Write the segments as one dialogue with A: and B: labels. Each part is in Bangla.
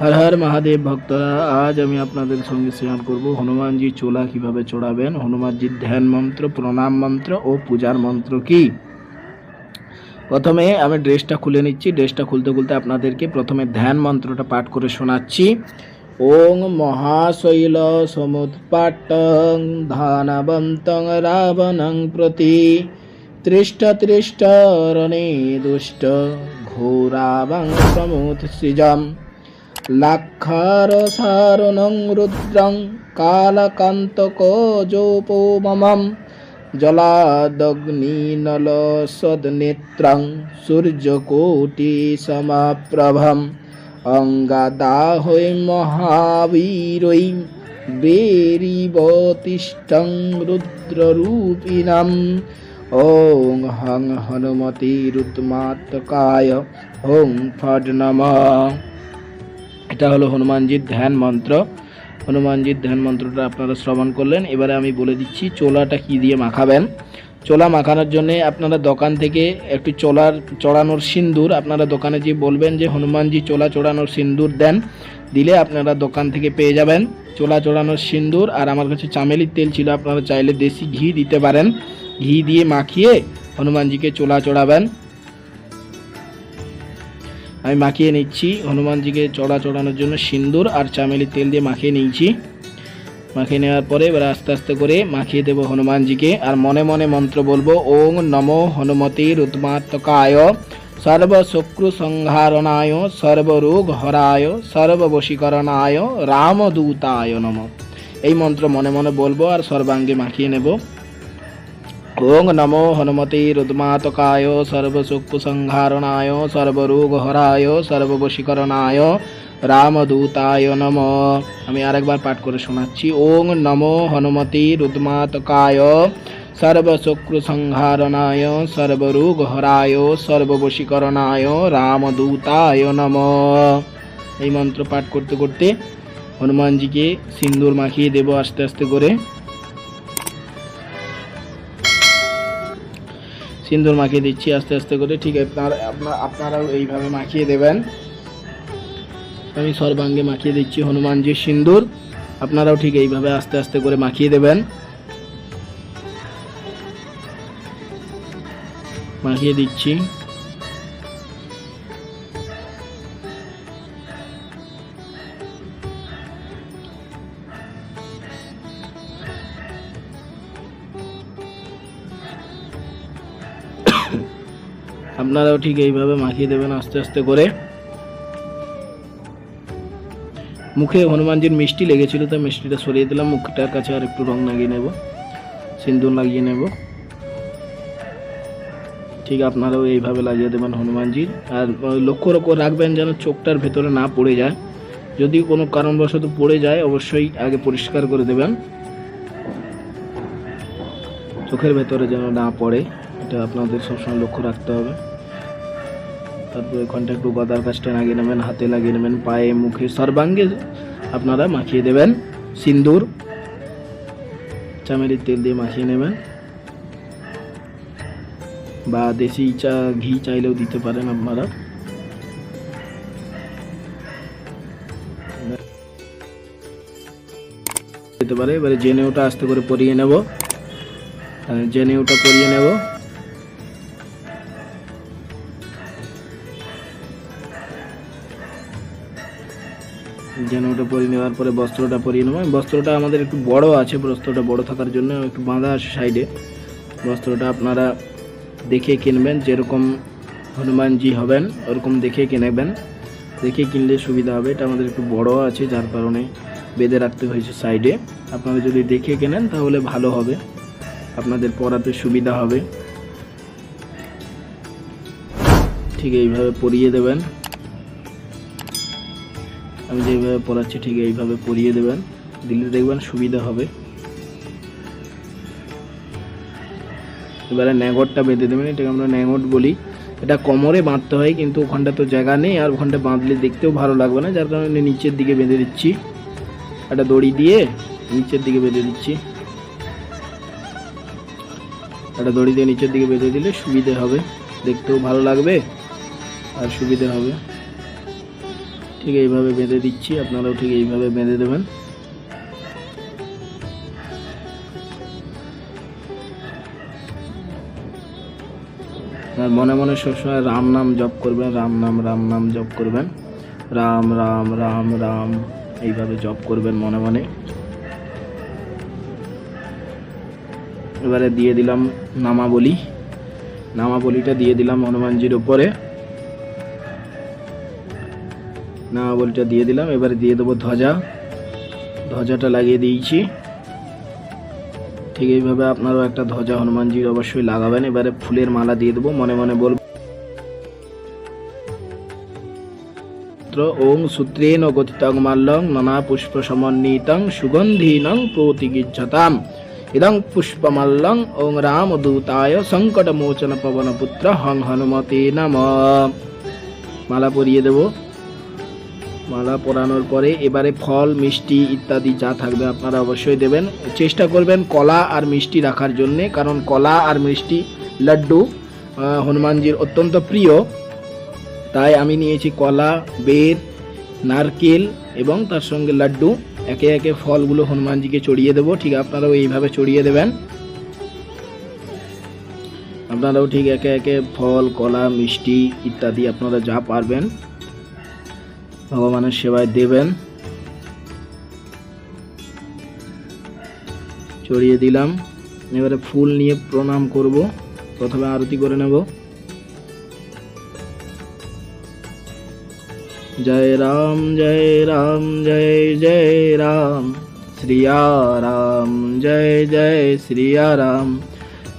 A: হর হর মহাদেব ভক্তরা আজ আমি আপনাদের সঙ্গে শেয়ার করব। হনুমানজি চোলা কীভাবে চড়াবেন? হনুমানজির ধ্যান মন্ত্র, প্রণাম মন্ত্র ও পূজার মন্ত্র কি? প্রথমে আমি ড্রেসটা খুলে নিচ্ছি। ড্রেসটা খুলতে খুলতে আপনাদেরকে প্রথমে ধ্যান মন্ত্রটা পাঠ করে শোনাচ্ছি। ওং মহাশৈল সমুৎপাটং ধানবন্তং রাবণং প্রতি তৃষ্ট তৃষ্ট রণে দুষ্ট ঘোরাবং সমুৎসৃজম লাক্ষার সারণং রুদ্রং সদনেত্রং সূর্যকোটি সমাপ্রভম অঙ্গাদাহৈ মহাবীরৈ বেরিবতিষ্ঠং রুদ্ররূপিণম ওং হং হনুমতিরুত্মাত্মকায় ওং ফড নমঃ এটা হলো হনুমানজির ধ্যান মন্ত্র। হনুমানজির ধ্যান মন্ত্রটা আপনারা শ্রবণ করলেন। এবারে আমি বলে দিচ্ছি, চোলাটা কি দিয়ে মাখাবেন? চোলা মাখানোর জন্য আপনারা দোকান থেকে একটু চোলার চড়ানোর সিন্দুর, আপনারা দোকানে যে বলবেন যে, হনুমানজি, চোলা চড়ানোর সিন্দুর দেন। দিলে আপনারা দোকান থেকে পেয়ে যাবেন চোলা চড়ানোর সিন্দুর। আর আমার কাছে চামেলির তেল ছিল, আপনারা চাইলে দেশি ঘি দিতে পারেন। ঘি দিয়ে মাখিয়ে হনুমানজিকে চোলা চড়াবেন। আমি মাখিয়ে নিচ্ছি। হনুমানজিকে চড়া চড়ানোর জন্য সিন্দুর আর চামেলির তেল দিয়ে মাখিয়ে নিয়েছি। মাখিয়ে নেওয়ার পরে এবার আস্তে আস্তে করে মাখিয়ে দেবো হনুমানজিকে। আর মনে মনে মন্ত্র বলব, ওং নমো হনুমতির উৎমাত্মকায় সর্বশক্রু সংহারণায় সর্বরোগ হরায় সর্ববশীকরণায়, রামদূতায় নম। এই মন্ত্র মনে মনে বলব আর সর্বাঙ্গে মাখিয়ে নেব। ওং নমো হনুমতিরুদ্মাতকায় সর্বসুকুসংহারণায় সর্বরোগহরায় সর্ববশীকরণায় রামদূতায় নম আমি আরেকবার পাঠ করে শোনাচ্ছি। ওং নমো হনুমতিরুদ্মাতকায় সর্বশক্রুসংহারণায়, সর্বরোগহরায়, সর্ববশীকরণায়, রামদূতায় নম। এই মন্ত্র পাঠ করতে করতে হনুমানজিকে সিন্দুর মাখিয়ে দেব আস্তে আস্তে করে। সিন্দুর মাখিয়ে দিচ্ছি আস্তে আস্তে করে, ঠিক আপনার আপনার, আপনারাও এইভাবে মাখিয়ে দেবেন। আমি সর্বাঙ্গে মাখিয়ে দিচ্ছি হনুমানজির সিন্দুর। আপনারাও ঠিক এইভাবে আস্তে আস্তে করে মাখিয়ে দেবেন। মাখিয়ে দিচ্ছি। আপনারাও ঠিক এইভাবে মাখিয়ে দেবেন আস্তে আস্তে করে। মুখে হনুমানজির মিষ্টি লেগেছিল, তো মিষ্টিটা সরিয়ে দিলাম। মুখটার কাছে আর একটু রং লাগিয়ে নেব, সিন্দুর লাগিয়ে নেব। ঠিক আপনারাও এইভাবে লাগিয়ে দেবেন হনুমানজির। আর লক্ষ্য লক্ষ্য রাখবেন যেন চোখটার ভেতরে না পড়ে যায়। যদি কোনো কারণবশত পড়ে যায়, অবশ্যই আগে পরিষ্কার করে দেবেন। চোখের ভেতরে যেন না পড়ে। এটা আপনাদের সবসময় লক্ষ্য রাখতে হবে। তারপরে ওখানটা একটু গদার কাজটা লাগিয়ে নেবেন, হাতে লাগিয়ে নেবেন, পায়ে, মুখে, সর্বাঙ্গে আপনারা মাখিয়ে দেবেন। সিন্দুর, চামেলির তেল দিয়ে মাখিয়ে নেবেন। বা দেশি চা, ঘি চাইলেও দিতে পারেন আপনারা। পারে, এবারে জেনে ওটা আস্তে করে পরিয়ে নেব। জেনেওটা পরিয়ে নেব। যেন ওটা পরিয়ে নেওয়ার পরে বস্ত্রটা পরিয়ে নেব। বস্ত্রটা আমাদের একটু বড় আছে, বস্ত্রটা বড় থাকার জন্য একটু বাঁধা আছে সাইডে। বস্ত্রটা আপনারা দেখে কিনবেন, যেরকম হনুমানজি হবেন, ওরকম দেখে কিনবেন। দেখে কিনলে সুবিধা হবে, এটা আমাদের একটু বড় আছে, যার কারণে বেঁধে রাখতে হয়েছে সাইডে। আপনারা যদি দেখে কেনেন, তাহলে ভালো হবে। আপনাদের পরাতে সুবিধা হবে। ঠিক এইভাবে পরিয়ে দেবেন। আমি যেভাবে পড়াচ্ছি ঠিক এইভাবে পরিয়ে দেবেন, দিলে দেখবেন সুবিধা হবে। এবারে ন্যাগটটা বেঁধে দেবেন, এটাকে আমরা ন্যাগট বলি। এটা কোমরে বাঁধতে হয়, কিন্তু ওখানটা তো জায়গা নেই, আর ওখানটা বাঁধলে দেখতেও ভালো লাগবে না, যার কারণে নিচের দিকে বেঁধে দিচ্ছি। একটা দড়ি দিয়ে নিচের দিকে বেঁধে দিচ্ছি। একটা দড়ি দিয়ে নিচের দিকে বেঁধে দিলে সুবিধে হবে, দেখতেও ভালো লাগবে, আর সুবিধে হবে। ঠিক এইভাবে বেঁধে দিচ্ছি, আপনারাও ঠিক এইভাবে বেঁধে দেবেন। আর মনে মনে সবসময় রাম নাম জপ করবেন, রাম নাম রাম নাম জপ করবেন। রাম রাম রাম রাম, এইভাবে জপ করবেন মনে মনে। এবারে দিয়ে দিলাম নামাবলি। নামাবলিটা দিয়ে দিলাম হনুমানজির উপরে। নামাবলিটা দিয়ে দিলাম, এবারে দিয়ে দেবো ধ্বজা। ধ্বজাটা লাগিয়ে দিয়েছি। ঠিক এইভাবে আপনারাও একটা ধ্বজা হনুমানজির অবশ্যই লাগাবেন। এবারে ফুলের মালা দিয়ে দেবো, মনে মনে বলব। ওং সূত্রেণ গতিতং মাল্যং নানা পুষ্প সমন্বিতং সুগন্ধীনং প্রতিগিচ্ছতাম ইদং পুষ্পমাল্যং ওং রাম রামদূতায় সংকটমোচন পবনপুত্র হং হনুমতে নম। মালা পরিয়ে দেব। মালা পরানোর পরে এবারে ফল, মিষ্টি ইত্যাদি যা থাকবে আপনারা অবশ্যই দেবেন। চেষ্টা করবেন কলা আর মিষ্টি রাখার জন্যে, কারণ কলা আর মিষ্টি লাড্ডু হনুমানজির অত্যন্ত প্রিয়। তাই আমি নিয়েছি কলা, বের, নারকেল এবং তার সঙ্গে লাড্ডু। একে একে ফলগুলো হনুমানজিকে চড়িয়ে দেবো। ঠিক আপনারাও এইভাবে চড়িয়ে দেবেন। আপনারাও ঠিক একে একে ফল, কলা, মিষ্টি ইত্যাদি আপনারা যা পারবেন। ভগবানের সেবায় দেবেন। চড়িয়ে দিলাম। এবারে ফুল নিয়ে প্রণাম করব। প্রথমে আরতি করে নেব। জয় রাম জয় রাম, জয় জয় রাম। শ্রিয়া রাম, জয় জয়, শ্রিয়া রাম।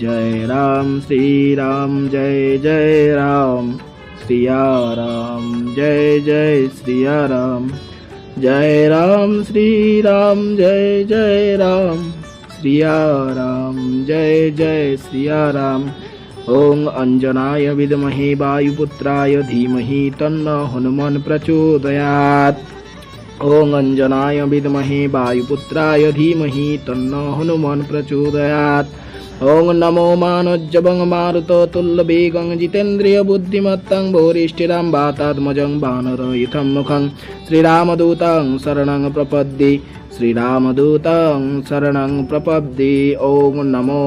A: जय राम श्री राम जय जय राम श्रिया राम जय जय श्रिया राम जय राम श्री राम जय जय राम श्रिया राम जय जय श्रिया राम ॐ अञ्जनाय विद्महे वायुपुत्राय धीमहि तन्नो हनुमान् प्रचोदयात्। ॐ अञ्जनाय विद्महे वायुपुत्राय धीमहि तन्नो हनुमान् प्रचोदयात् ওং নমো মানজ্জবং মারুত তুল্লবেগং জিতেন্দ্রিয় বুদ্ধিমত্তং ভূরিষ্ঠিরাম বাতাত্মজং বানর ইথম মুখং শ্রীরামদূতং শরণং প্রপদ্দি শ্রীরামদূতং শরণং প্রপদ্দি ওং নমো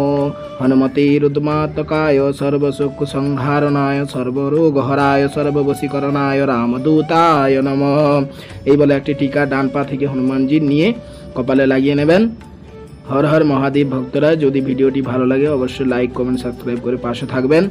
A: হনুমতিরুদ্মাতকায় সর্বসুখসংহারণায় সর্বরোগহরায় সর্ববশীকরণায় রামদূতায় নম এই বলে একটি টিকা ডান পা থেকে হনুমানজি নিয়ে কপালে লাগিয়ে নেবেন। হর হর মহাদেব ভক্তরা, যদি ভিডিওটি ভালো লাগে, অবশ্যই লাইক কমেন্ট সাবস্ক্রাইব করে পাশে থাকবেন।